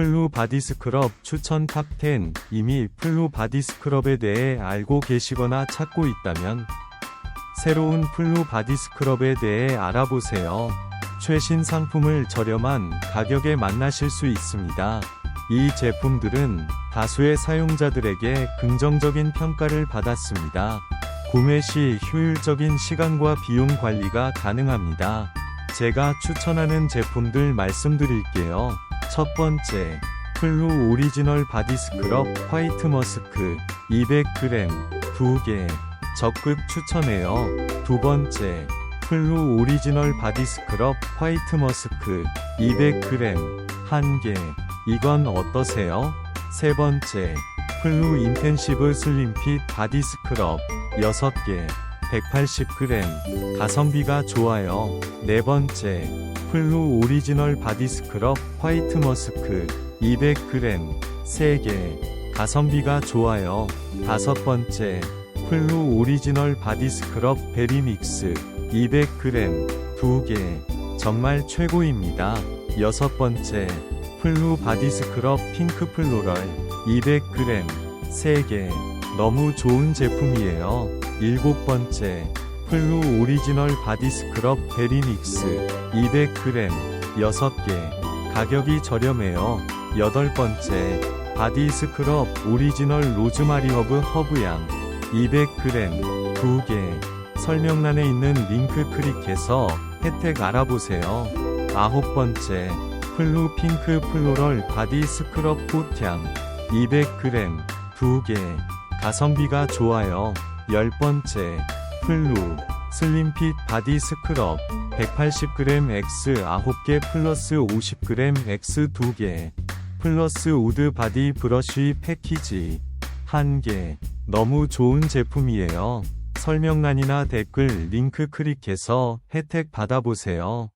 플루 바디 스크럽 추천 탑10 이미 플루 바디 스크럽에 대해 알고 계시거나 찾고 있다면 새로운 플루 바디 스크럽에 대해 알아보세요. 최신 상품을 저렴한 가격에 만나실 수 있습니다. 이 제품들은 다수의 사용자들에게 긍정적인 평가를 받았습니다. 구매 시 효율적인 시간과 비용 관리가 가능합니다. 제가 추천하는 제품들 말씀드릴게요. 첫 번째, 플루 오리지널 바디 스크럽 화이트 머스크 200g 2개 적극 추천해요. 두 번째, 플루 오리지널 바디 스크럽 화이트 머스크 200g 1개 이건 어떠세요? 세 번째, 플루 인텐시브 슬림핏 바디 스크럽 6개 180g 가성비가 좋아요. 네 번째, 플루 오리지널 바디 스크럽 화이트 머스크. 200g 3개. 가성비가 좋아요. 다섯 번째, 플루 오리지널 바디 스크럽 베리 믹스. 200g 2개. 정말 최고입니다. 여섯 번째, 플루 바디 스크럽 핑크 플로럴. 200g 3개. 너무 좋은 제품이에요. 일곱 번째, 플루 오리지널 바디 스크럽 베리 믹스 200g 6개 가격이 저렴해요. 여덟 번째, 바디 스크럽 오리지널 로즈마리 허브 허브향 200g 2개 설명란에 있는 링크 클릭해서 혜택 알아보세요. 아홉 번째, 플루 핑크 플로럴 바디 스크럽 꽃향 200g 2개 가성비가 좋아요. 열 번째, 플루 슬림핏 바디 스크럽 180g X 9개 플러스 50g X 2개 플러스 우드 바디 브러쉬 패키지 1개 너무 좋은 제품이에요. 설명란이나 댓글 링크 클릭해서 혜택 받아보세요.